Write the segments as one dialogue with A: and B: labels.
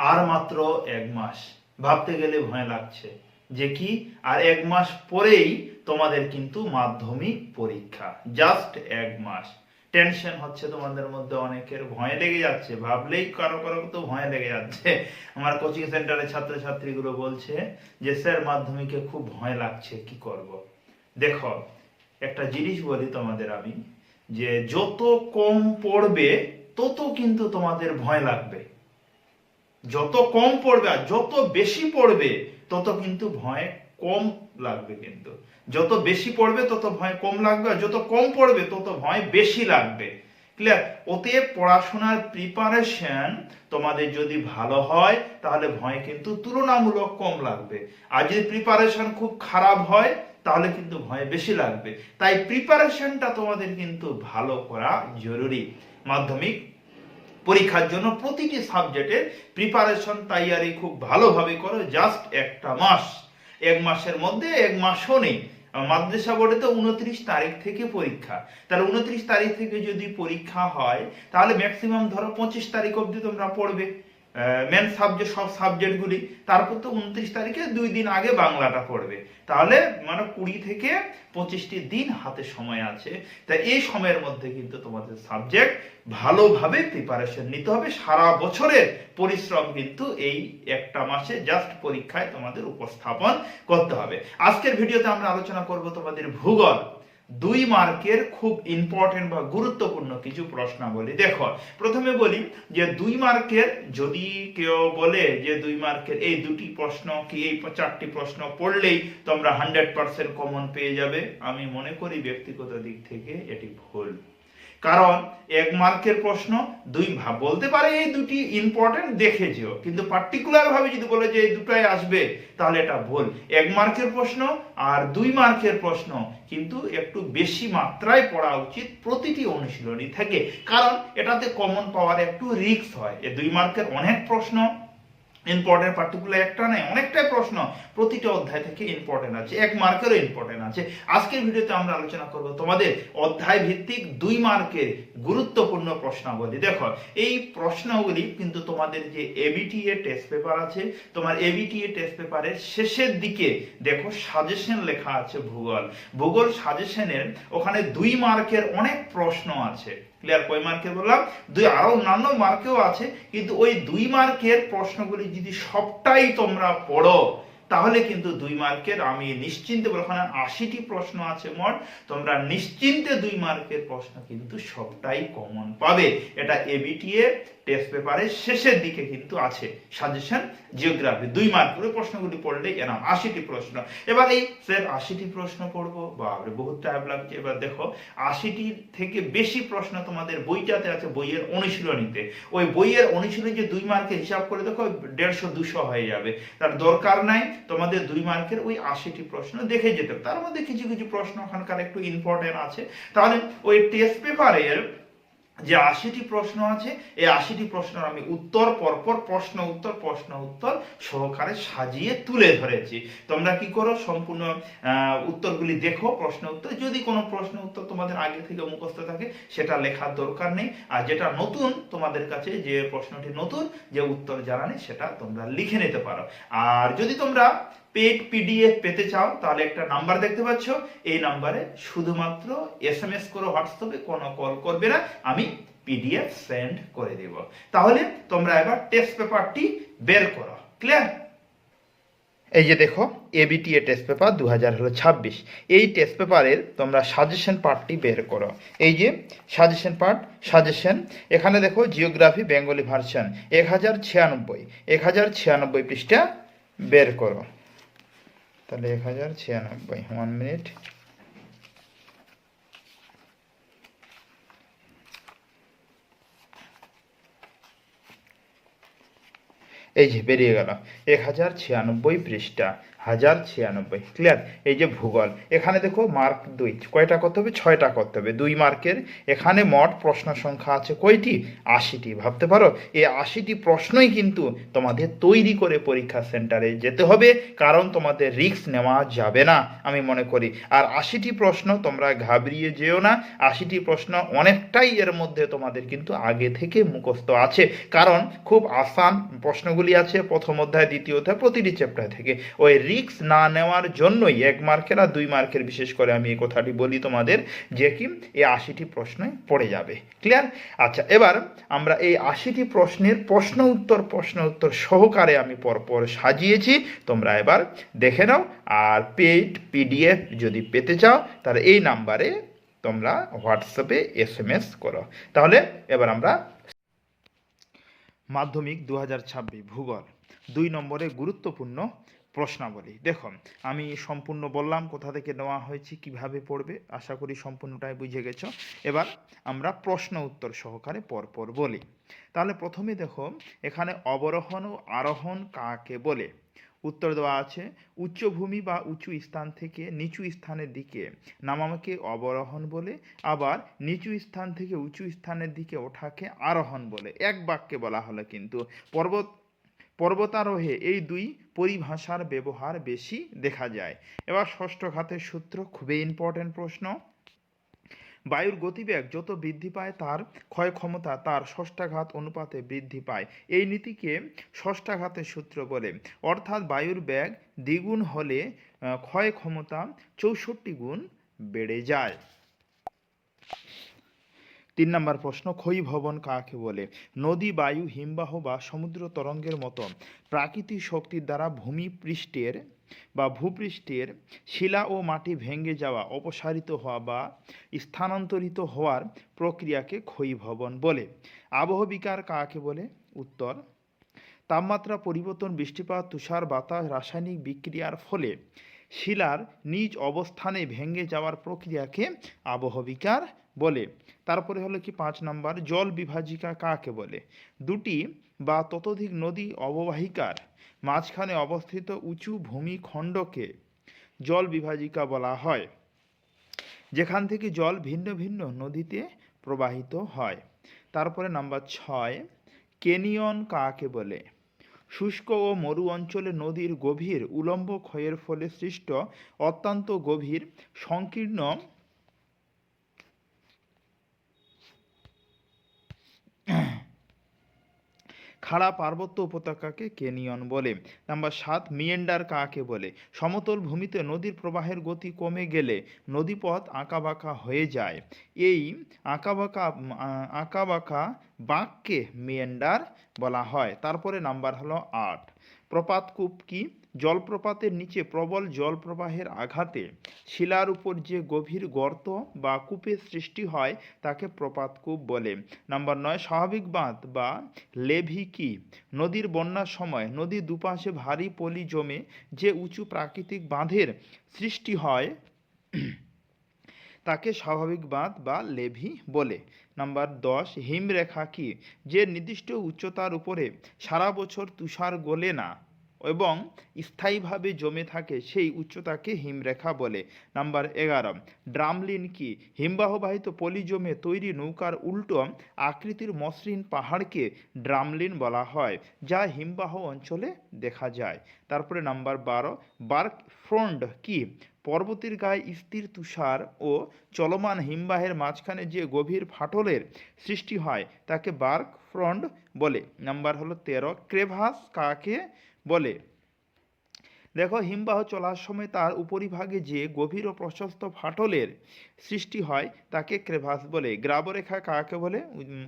A: আর মাত্র এক মাস। ভাবতে গেলে ভয় লাগছে যে কি, আর এক মাস পরেই তোমাদের কিন্তু মাধ্যমিক পরীক্ষা জাস্ট এক মাস। টেনশন হচ্ছে তোমাদের মধ্যে অনেকের, ভয় লেগে যাচ্ছে। ভাবলেই কারও কারও তো ভয় লেগে যাচ্ছে। আমার কোচিং সেন্টারের ছাত্রছাত্রীগুলো বলছে যে, স্যার, মাধ্যমিকে খুব ভয় লাগছে, কি করব। দেখো, একটা জিনিস বলি তোমাদের আমি, যে যত কম পড়বে, তত কিন্তু তোমাদের ভয় লাগবে। যত কম পড়বে আর যত বেশি পড়বে, তত কিন্তু ভয় কম লাগবে কিন্তু। যত বেশি পড়বে, তত ভয় কম লাগবে আর যত কম পড়বে, তত ভয় বেশি লাগবে। ক্লিয়ার ওতে পড়াশোনার প্রিপারেশন তোমাদের যদি ভালো হয়, তাহলে ভয় কিন্তু তুলনামূলক কম লাগবে। আর যদি প্রিপারেশন খুব খারাপ হয়, তাহলে কিন্তু ভয় বেশি লাগবে। তাই প্রিপারেশনটা তোমাদের কিন্তু ভালো করা জরুরি। মাধ্যমিক পরীক্ষার জন্য প্রতিটি সাবজেক্টের প্রিপারেশন তৈয়ারি খুব ভালোভাবে করো জাস্ট একটা মাস। এক মাসের মধ্যে এক মাসও নেই। মাদ্রাসা বোর্ডে তো উনত্রিশ তারিখ থেকে পরীক্ষা। তাহলে উনত্রিশ তারিখ থেকে যদি পরীক্ষা হয়, তাহলে ম্যাক্সিমাম ধরো পঁচিশ তারিখ অবধি তোমরা পড়বে। মেন সাবজেক্ট সব সাবজেক্টগুলি তারপর তো উনত্রিশ তারিখে দুই দিন আগে বাংলাটা পড়বে। তাহলে মানে কুড়ি থেকে পঁচিশটি দিন হাতে সময় আছে। তাই এই সময়ের মধ্যে কিন্তু তোমাদের সাবজেক্ট ভালোভাবে প্রিপারেশন নিতে হবে। সারা বছরের পরিশ্রম কিন্তু এই একটা মাসে জাস্ট পরীক্ষায় তোমাদের উপস্থাপন করতে হবে। আজকের ভিডিওতে আমরা আলোচনা করব তোমাদের ভূগোল। দুই মার্কের খুব ইম্পর্টেন্ট বা গুরুত্বপূর্ণ কিছু প্রশ্নাবলী। দেখো, প্রথমে বলি যে দুই মার্কের, যদি কেউ বলে যে দুই মার্কের এই দুটি প্রশ্ন কি এই চারটি প্রশ্ন পড়লেই তোমরা হান্ড্রেড পার্সেন্ট কমন পেয়ে যাবে, আমি মনে করি ব্যক্তিগত দিক থেকে এটি ভুল। কারণ এক মার্কের প্রশ্ন, দুই ভাব। বলতে পারে এই দুটি ইম্পর্টেন্ট দেখে যেও, কিন্তু পার্টিকুলার ভাবে যদি বলে যে এই দুটাই আসবে, তাহলে এটা ভুল। এক মার্কের প্রশ্ন আর দুই মার্কের প্রশ্ন, কিন্তু একটু বেশি মাত্রায় পড়া উচিত প্রতিটি অনুশীলনী থেকে। কারণ এটাতে কমন পাওয়ার একটু রিস্ক হয়। এই দুই মার্কের অনেক প্রশ্ন ইম্পর্টেন্ট পার্টিকুলার একটা নেই অনেকটাই প্রশ্ন। প্রতিটা অধ্যায় থেকে ইম্পর্টেন্ট আছে, এক মার্কেরও ইম্পর্টেন্ট আছে। আজকের ভিডিওতে আমরা আলোচনা করব তোমাদের অধ্যায় ভিত্তিক দুই মার্কের গুরুত্বপূর্ণ প্রশ্নাবলী। দেখো, এই প্রশ্নগুলি কিন্তু তোমাদের যে এবিটিএ টেস্ট পেপার আছে, তোমার এবিটিএ টেস্ট পেপারের শেষের দিকে দেখো সাজেশন লেখা আছে ভূগোল। ভূগোল সাজেশনের ওখানে দুই মার্কের অনেক প্রশ্ন আছে। ক্লিয়ার কয় মার্কে বললাম? দুই আরও অন্যান্য মার্কেও আছে, কিন্তু ওই দুই মার্কের প্রশ্নগুলি যদি সবটাই তোমরা পড়ো, তাহলে কিন্তু দুই মার্কের আমি নিশ্চিন্তে ওখানে আশিটি প্রশ্ন আছে মোট, তোমরা নিশ্চিন্তে দুই মার্কের প্রশ্ন কিন্তু সবটাই কমন পাবে। এটা এবিটিএ টেস্ট পেপারের শেষের দিকে কিন্তু আছে সাজেশন জিওগ্রাফি দুই মার্ক ওই প্রশ্নগুলি পড়লেই এনাম আশিটি প্রশ্ন। এবার এই স্যার আশিটি প্রশ্ন পড়ব। বাপরে, বহুত টাইম লাগছে। এবার দেখো, আশিটি থেকে বেশি প্রশ্ন তোমাদের বইটাতে আছে, বইয়ের অনুশীলনীতে। ওই বইয়ের অনুশীলনী যে দুই মার্কের হিসাব করে দেখো, দেড়শো, দুশো হয়ে যাবে। তার দরকার নাই, তোমাদের দুই মার্কের ওই আশিটি প্রশ্ন দেখে যেতে তার মধ্যে কিছু কিছু প্রশ্ন ওখানকার একটু ইম্পর্টেন্ট আছে। তাহলে ওই টেস্ট পেপারের যে আশিটি প্রশ্ন আছে, এই আশিটি প্রশ্নের আমি উত্তর, পরপর প্রশ্ন উত্তর প্রশ্ন উত্তর সহকারে সাজিয়ে তুলে ধরেছি। তোমরা কি করো? সম্পূর্ণ উত্তরগুলি দেখো, প্রশ্ন উত্তর। যদি কোনো প্রশ্ন উত্তর তোমাদের আগে থেকে মুখস্থ থাকে, সেটা লেখার দরকার নেই। আর যেটা নতুন তোমাদের কাছে, যে প্রশ্নটি নতুন, যে উত্তর জানা নেই, সেটা তোমরা লিখে নিতে পারো। আর যদি তোমরা পেড পিডিএফ পেতে চাও, তাহলে একটা নাম্বার দেখতে পাচ্ছ। এই নাম্বারে শুধুমাত্র এস এম এস করো হোয়াটসঅ্যাপে কোনো কল করবে না, আমি পিডিএফ সেন্ড করে দেব। তাহলে তোমরা এবার টেস্ট পেপারটি বের করো। ক্লিয়ার? এই যে দেখো এবিটিএ টেস্ট পেপার দু হাজার হলো ছাব্বিশ। এই টেস্ট পেপারের তোমরা সাজেশন পার্টটি বের করো। এই যে সাজেশন পার্ট, সাজেশন, এখানে দেখো জিওগ্রাফি বেঙ্গলি ভার্সন, এক হাজার ছিয়ানব্বই, এক হাজার ছিয়ানব্বই পৃষ্ঠা বের করো। তাহলে এক হাজার ছিয়ানব্বই ওয়ান মিনিট এই যে বেরিয়ে গেল এক হাজার ছিয়ানব্বই পৃষ্ঠা। হাজার ছিয়ানব্বই ক্লিয়ার এই যে ভূগোল, এখানে দেখো মার্ক দুই, কয়টা করতে হবে? ছয়টা করতে হবে। দুই মার্কের এখানে মোট প্রশ্ন সংখ্যা আছে কয়টি? আশিটি, ভাবতে পারো? এই আশিটি প্রশ্নই কিন্তু তোমাদের তৈরি করে পরীক্ষা সেন্টারে যেতে হবে, কারণ তোমাদের রিস্ক নেওয়া যাবে না, আমি মনে করি। আর আশিটি প্রশ্ন তোমরা ঘাবড়িয়ে যেও না, আশিটি প্রশ্ন অনেকটাই এর মধ্যে তোমাদের কিন্তু আগে থেকে মুখস্থ আছে, কারণ খুব আসান প্রশ্নগুলি আছে প্রথম অধ্যায়, দ্বিতীয় অধ্যায়, প্রতিটি চ্যাপ্টার থেকে। ওই রিস্ক না নেওয়ার জন্যই এক মার্কের আর দুই মার্কের বিশেষ করে আমি এই কথাটি বলি তোমাদের যে কি এই আশিটি প্রশ্নে পড়ে যাবে। ক্লিয়ার আচ্ছা এবার আমরা এই আশিটি প্রশ্নের প্রশ্ন উত্তর প্রশ্ন উত্তর সহকারে আমি পরপর সাজিয়েছি। তোমরা এবার দেখে নাও আর পেইড পিডিএফ যদি পেতে চাও, তাহলে এই নাম্বারে তোমরা হোয়াটসঅ্যাপে এস এম এস করো। তাহলে এবার আমরা মাধ্যমিক দু হাজার ছাব্বিশ ভূগোল দুই নম্বরে গুরুত্বপূর্ণ প্রশ্নাবলী। দেখো আমি সম্পূর্ণ বললাম কোথা থেকে নেওয়া হয়েছে, কীভাবে পড়বে, আশা করি সম্পূর্ণটাই বুঝে গেছো। এবার আমরা প্রশ্ন উত্তর সহকারে পরপর বলি। তাহলে প্রথমে দেখো এখানে অবরোহণ ও আরোহণ কাকে বলে? উত্তর দেওয়া আছে উচ্চভূমি বা উঁচু স্থান থেকে নিচু স্থানের দিকে নামাকে অবরোহণ বলে, আবার নিচু স্থান থেকে উঁচু স্থানের দিকে ওঠাকে আরোহণ বলে। এক বাক্যে বলা হলো কিন্তু। পর্বত পর্বতারোহে এই দুই পরিভাষার ব্যবহার বেশি দেখা যায়। এবার ষষ্ঠ ঘাতের সূত্র, খুবই ইম্পর্টেন্ট প্রশ্ন। বায়ুর গতিবেগ যত বৃদ্ধি পায়, তার ক্ষয় ক্ষমতা তার ষষ্ঠাঘাত অনুপাতে বৃদ্ধি পায়। এই নীতিকে ষষ্ঠাঘাতের সূত্র বলে। অর্থাৎ বায়ুর বেগ দ্বিগুণ হলে ক্ষয় ক্ষমতা চৌষট্টি গুণ বেড়ে যায়। তিন নম্বর প্রশ্ন ক্ষয়ীভবন কাকে বলে? নদী, বায়ু, হিমবাহ বা সমুদ্র তরঙ্গের মতো প্রাকৃতিক শক্তির দ্বারা ভূমিপৃষ্ঠের বা ভূপৃষ্ঠের শিলা ও মাটি ভেঙে যাওয়া, অপসারিত হওয়া বা স্থানান্তরিত হওয়ার প্রক্রিয়াকে ক্ষয়ীভবন বলে। আবহবিকার কাকে বলে? উত্তর, তাপমাত্রা পরিবর্তন, বৃষ্টিপাত, তুষার, বাতাস, রাসায়নিক বিক্রিয়ার ফলে শিলার নিজ অবস্থানে ভেঙে যাওয়ার প্রক্রিয়াকে আবহবিকার বলে। তারপরে হলো কি পাঁচ নাম্বার, জল বিভাজিকা কাকে বলে? দুটি বা ততোধিক নদী অববাহিকার মাঝখানে অবস্থিত উঁচু ভূমিখণ্ডকে জল বিভাজিকা বলা হয়, যেখান থেকে জল ভিন্ন ভিন্ন নদীতে প্রবাহিত হয়। তারপরে নাম্বার ছয়, কেনিয়ন কাকে বলে? শুষ্ক ও মরু অঞ্চলে নদীর গভীর উলম্ব ক্ষয়ের ফলে সৃষ্ট অত্যন্ত গভীর সংকীর্ণ খাড়া পার্বত্য উপত্যকাকে কেনিয়ন বলে। নাম্বার সাত, মিয়েন্ডার কাকে বলে? সমতল ভূমিতে নদীর প্রবাহের গতি কমে গেলে নদীপথ আঁকাবাঁকা হয়ে যায়। এই আঁকাবাঁকা আঁকাবাঁকা বাঁককে মিয়েন্ডার বলা হয়। তারপরে নাম্বার হলো আট। প্রপাতকূপ কি? জলপ্রপাতের নিচে প্রবল জলপ্রবাহের আঘাতে শিলার উপর যে গভীর গর্ত বা কূপের সৃষ্টি হয়, তাকে প্রপাত কূপ বলে। নাম্বার নয়, স্বাভাবিক বাঁধ বা লেভি কি? নদীর বন্যার সময় নদীর দুপাশে ভারী পলি জমে যে উঁচু প্রাকৃতিক বাঁধের সৃষ্টি হয়, তাকে স্বাভাবিক বাঁধ বা লেভি বলে। নাম্বার দশ, হিমরেখা কি? যে নির্দিষ্ট উচ্চতার উপরে সারা বছর তুষার গলে না। এবং স্থায়ীভাবে জমে থাকে সেই উচ্চতাকে হিমরেখা বলে। নাম্বার এগারো, ড্রামলিন কি? হিমবাহবাহিত পলি জমে তৈরি নৌকার উল্টো আকৃতির মসৃণ পাহাড়কে ড্রামলিন বলা হয়, যা হিমবাহ অঞ্চলে দেখা যায়। তারপরে নাম্বার বারো, বার্ক ফ্রন্ট কি? পর্বতের গায়ে স্থির তুষার ও চলমান হিমবাহের মাঝখানে যে গভীর ফাটলের সৃষ্টি হয়, তাকে বার্ক ফ্রন্ট বলে। নাম্বার হলো তেরো। ক্রেভাস কাকে বলে? দেখো, হিমবাহ চলার সময় তার উপরিভাগে যে গভীর ও প্রশস্ত ফাটলের সৃষ্টি হয়, তাকে ক্রেভাস বলে। গ্রাবরেখা কাকে বলে?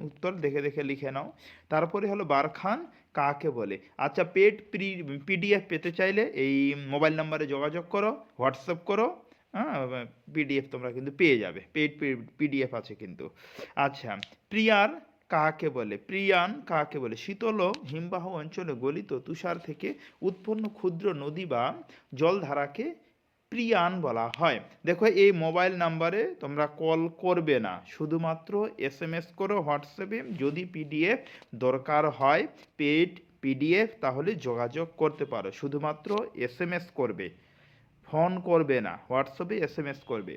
A: উত্তর দেখে দেখে লিখে নাও। তারপরে হলো বারখান কাকে বলে? আচ্ছা পেড পিডিএফ পেতে চাইলে এই মোবাইল নাম্বারে যোগাযোগ করো, হোয়াটসঅ্যাপ করো হ্যাঁ পিডিএফ তোমরা কিন্তু পেয়ে যাবে। পেড পিডিএফ আছে কিন্তু। আচ্ছা প্রিয়ার কাকে বলে? প্রিয়ান কাকে বলে? শীতল হিমবাহ অঞ্চলে গলিত তুষার থেকে উৎপন্ন ক্ষুদ্র নদী বা জলধারাকে প্রিয়ান বলা হয়। দেখো, এই মোবাইল নাম্বারে তোমরা কল করবে না। শুধুমাত্র এস এম এস করো, হোয়াটসঅ্যাপে যদি পিডিএফ দরকার হয় পেড পিডিএফ, তাহলে যোগাযোগ করতে পারো। শুধুমাত্র এস এম এস করবে। ফোন করবে না, হোয়াটসঅ্যাপে এস এম এস করবে।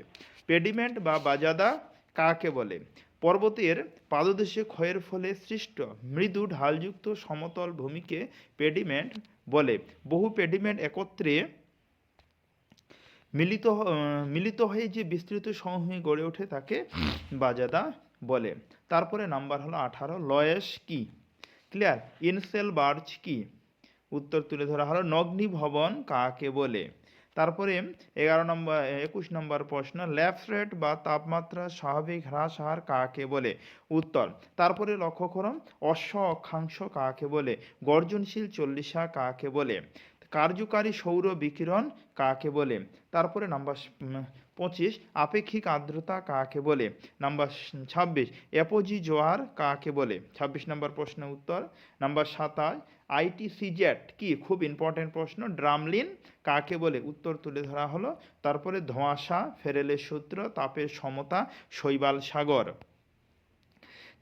A: পেডিমেন্ট বা বাজাদা কাকে বলে? পর্বতের পাদদেশে ক্ষয়ের ফলে সৃষ্ট মৃদু ঢালযুক্ত সমতল ভূমিকে পেডিমেন্ট বলে। বহু পেডিমেন্ট একত্রে মিলিত মিলিত হয়ে যে বিস্তৃত সমভূমি গড়ে ওঠে তাকে বাজাদা বলে। তারপরে নাম্বার হলো আঠারো, লয়েস কি? ক্লিয়ার? ইনসেল বার্চ কি? উত্তর তুলে ধরা হলো নগ্নি ভবন কাকে বলে? তারপরে এগারো নম্বর, একুশ নম্বর প্রশ্ন ল্যাপস রেট বা তাপমাত্রা স্বাভাবিক হ্রাস হার কাকে বলে? উত্তর, তারপরে লক্ষ্য করো, অশ্ব অক্ষাংশ কাকে বলে? গর্জনশীল চল্লিশা কাকে বলে? কার্যকারী সৌর বিকিরণ কাকে বলে? তারপরে নাম্বার পঁচিশ, আপেক্ষিক আর্দ্রতা কাকে বলে? নাম্বার ছাব্বিশ অ্যাপোজি জোয়ার কাকে বলে? ছাব্বিশ নম্বর প্রশ্নের উত্তর। নাম্বার সাতাশ আইটিসিজেট কি? খুব ইম্পর্টেন্ট প্রশ্ন। ড্রামলিন কাকে বলে? উত্তর তুলে ধরা হলো। তারপরে ধোঁয়াশা, ফেরেলের সূত্র, তাপের সমতা, শৈবাল সাগর।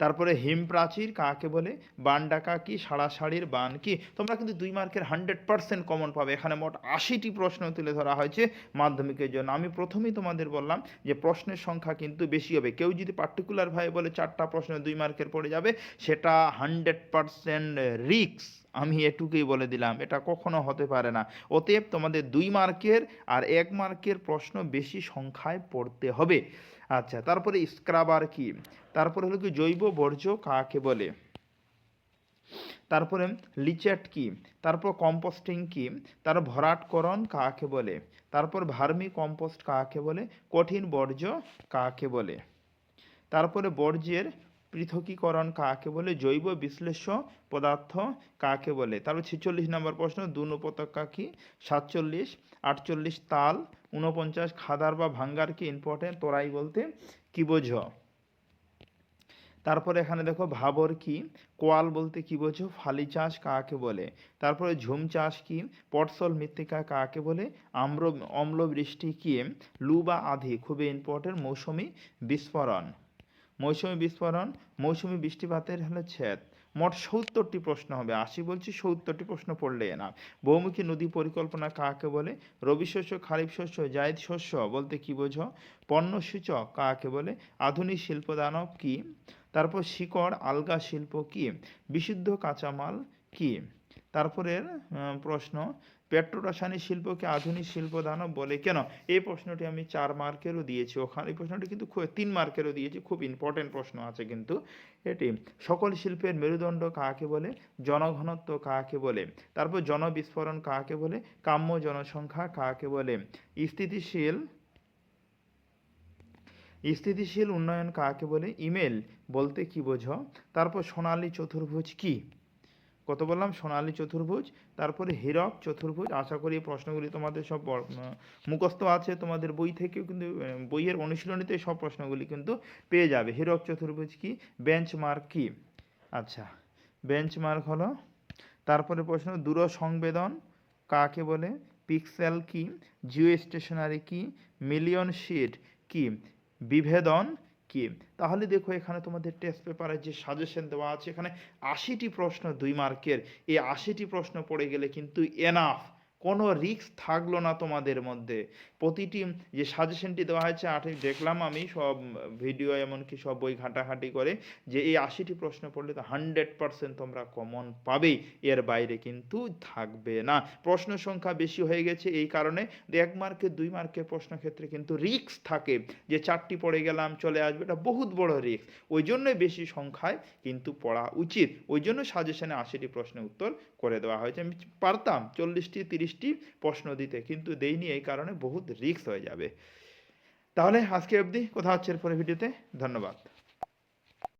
A: তারপরে হিম প্রাচীর কাকে বলে? বান ডাকা কি সাড়াসাড়ির বান কি? তোমরা কিন্তু দুই মার্কের হান্ড্রেড পার্সেন্ট কমন পাবে। এখানে মোট আশিটি প্রশ্ন তুলে ধরা হয়েছে মাধ্যমিকের জন্য। আমি প্রথমেই তোমাদের বললাম যে প্রশ্নের সংখ্যা কিন্তু বেশি হবে। কেউ যদি পার্টিকুলারভাবে বলে চারটা প্রশ্ন দুই মার্কের পড়ে যাবে, সেটা হান্ড্রেড পার্সেন্ট রিক্স আমি এটুকুই বলে দিলাম। এটা কখনো হতে পারে না। অতএব তোমাদের দুই মার্কের আর এক মার্কের প্রশ্ন বেশি সংখ্যায় পড়তে হবে। আচ্ছা তারপরে স্ক্রাবার কি? তারপরে হলো কি জৈব বর্জ্য কাকে বলে? তারপরে লিচেট কি? তারপর কম্পোস্টিং কি? তার ভরাটকরণ কাকে বলে? তারপর ভার্মি কম্পোস্ট কাকে বলে? কঠিন বর্জ্য কাকে বলে? তারপরে বর্জ্যের পৃথকীকরণ কাকে বলে? জৈব বিশ্লেষ্য পদার্থ কাকে বলে? তারপর ছেচল্লিশ নম্বর প্রশ্ন, দুন উপত্যকা কি? সাতচল্লিশ, আটচল্লিশ তাল উনপঞ্চাশ খাদার বা ভাঙ্গার কি ইম্পর্টেন্ট তোরাই বলতে কি বোঝো? তারপরে এখানে দেখো ভাবর কি? কোয়াল বলতে কি বোঝো? ফালি চাষ কাকে বলে? তারপরে ঝুম চাষ কি? পটসল মৃত্তিকা কাকে বলে? আম্র, অম্ল বৃষ্টি কি? লু বা আধি খুবই ইম্পর্টেন্ট মৌসুমি বিস্ফোরণ। মৌসুমি বিস্ফোরণ, মৌসুমি বৃষ্টিপাতের হলো ছেদ। মোট সত্তরটি প্রশ্ন হবে। আশি বলছি, সত্তরটি প্রশ্ন পড়লে না বহুমুখী নদী পরিকল্পনা কাকে বলে? রবি শস্য, খারিফ শস্য, জায়দ শস্য বলতে কি বোঝো? পণ্য সূচক কাকে বলে? আধুনিক শিল্প দানব কি? তারপর শিকড়, আলগা শিল্প কি? বিশুদ্ধ কাঁচামাল কি? তারপরের প্রশ্ন, পেট্রোরাসায়নিক শিল্পকে আধুনিক শিল্প দানব বলে কেন? এই প্রশ্নটি আমি চার মার্কেরও দিয়েছি। ওখানে এই প্রশ্নটি কিন্তু তিন মার্কেরও দিয়েছি। খুব ইম্পর্টেন্ট প্রশ্ন আছে কিন্তু এটি। সকল শিল্পের মেরুদণ্ড কাকে বলে? জনঘনত্ব কাকে বলে? তারপর জনবিস্ফোরণ কাকে বলে? কাম্য জনসংখ্যা কাকে বলে? স্থিতিশীল স্থিতিশীল উন্নয়ন কাকে বলে? ইমেল বলতে কি বোঝো? তারপর সোনালী চতুর্ভুজ কি? কত বললাম? সোনালী চতুর্ভুজ, তারপরে হীরক চতুর্ভুজ। আশা করি এই প্রশ্নগুলি তোমাদের সব মুখস্থ আছে। তোমাদের বই থেকেও কিন্তু বইয়ের অনুশীলনীতে সব প্রশ্নগুলি কিন্তু পেয়ে যাবে। হীরক চতুর্ভুজ কি? বেঞ্চমার্ক কি? আচ্ছা বেঞ্চমার্ক হলো, তারপরে প্রশ্ন দূর সংবেদন কাকে বলে? পিক্সেল কি? জিও স্টেশনারি কি? মিলিয়ন শিট কি? বিভেদন কি? তাহলে দেখো এখানে তোমাদের টেস্ট পেপারে যে সাজেশন দেওয়া আছে, এখানে আশিটি প্রশ্ন দুই মার্কের এই আশিটি প্রশ্ন পড়ে গেলে কিন্তু এনাফ কোনো রিস্ক থাকল না তোমাদের মধ্যে। প্রতিটি যে সাজেশনটি দেওয়া হয়েছে, আঠে দেখলাম আমি, সব ভিডিও এমনকি সব বই ঘাঁটাঘাঁটি করে, যে এই আশিটি প্রশ্ন পড়লে তো হান্ড্রেড পার্সেন্ট তোমরা কমন পাবেই, এর বাইরে কিন্তু থাকবে না। প্রশ্ন সংখ্যা বেশি হয়ে গেছে, এই কারণে এক মার্কের দুই মার্কের প্রশ্ন ক্ষেত্রে কিন্তু রিস্ক থাকে। যে চারটি পড়ে গেলাম, চলে আসবে, এটা বহুত বড় রিস্ক ওই জন্যই বেশি সংখ্যায় কিন্তু পড়া উচিত। ওই জন্য সাজেশনে আশিটি প্রশ্নের উত্তর করে দেওয়া হয়েছে। আমি পারতাম, চল্লিশটি তিরিশটি প্রশ্ন দিতে, কিন্তু দেইনি এই কারণে বহুত রিস্ক হয়ে যাবে। তাহলে আজকে অবধি, কোথা হচ্ছে এরপরে ভিডিওতে। ধন্যবাদ।